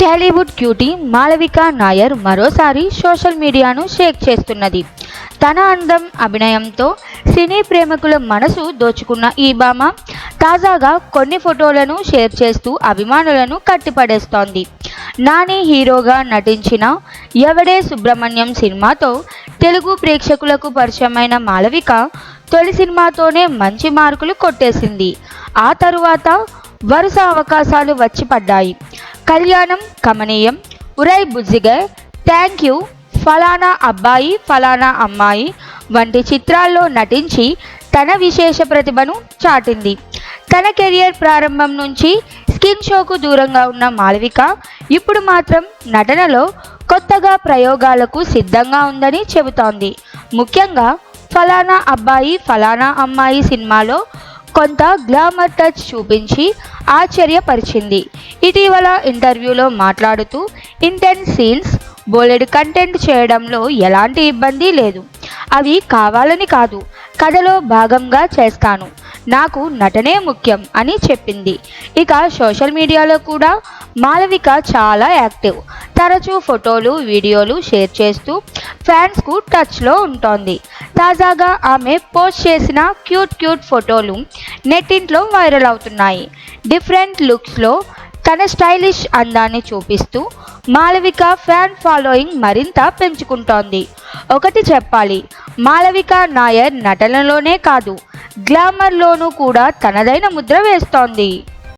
Tollywood cutie Malavika Nair మరోసారి social మీడియాను షేక్ చేస్తున్నది. తన అందం అభినయంతో సినీ ప్రేమికుల మనసు దోచుకున్న ఈ భామ తాజాగా కొన్ని ఫోటోలను షేర్ చేస్తూ అభిమానులను కట్టిపడేస్తోంది. నాని హీరోగా నటించిన ఎవడే సుబ్రహ్మణ్యం సినిమాతో తెలుగు ప్రేక్షకులకు పరిచయమైన మాళవిక తొలి సినిమాతోనే మంచి మార్కులు కొట్టేసింది. ఆ తరువాత వరుస అవకాశాలు వచ్చి పడ్డాయి. కళ్యాణం కమనీయం. ఉరై బుజ్జిగర్ థ్యాంక్ యూ ఫలానా అబ్బాయి ఫలానా అమ్మాయి వంటి చిత్రాల్లో నటించి తన విశేష ప్రతిభను చాటింది. తన కెరియర్ ప్రారంభం నుంచి స్కిన్ షోకు దూరంగా ఉన్న మాళవిక ఇప్పుడు మాత్రం నటనలో కొత్తగా ప్రయోగాలకు సిద్ధంగా ఉందని చెబుతోంది. ముఖ్యంగా ఫలానా అబ్బాయి ఫలానా అమ్మాయి సినిమాలో కొంత గ్లామర్ టచ్ చూపించి ఆశ్చర్యపరిచింది. ఇటీవల ఇంటర్వ్యూలో మాట్లాడుతూ ఇంటెన్స్ సీన్స్ బోలెడు కంటెంట్ చేయడంలో ఎలాంటి ఇబ్బంది లేదు. అవి కావాలని కాదు. కథలో భాగంగా చేస్తాను. నాకు నటనే ముఖ్యం అని చెప్పింది. ఇక సోషల్ మీడియాలో కూడా మాలవిక చాలా యాక్టివ్. తరచూ ఫోటోలు వీడియోలు షేర్ చేస్తూ ఫ్యాన్స్కు టచ్లో ఉంటోంది. తాజాగా ఆమె పోస్ట్ చేసిన క్యూట్ క్యూట్ ఫోటోలు నెట్టింట్లో వైరల్ అవుతున్నాయి. డిఫరెంట్ లుక్స్లో తన స్టైలిష్ అందాన్ని చూపిస్తూ మాలవిక ఫ్యాన్ ఫాలోయింగ్ మరింత పెంచుకుంటోంది. ఒకటి చెప్పాలి మాలవిక నాయర్ నటనలోనే కాదు గ్లామర్లోనూ కూడా తనదైన ముద్ర వేస్తోంది.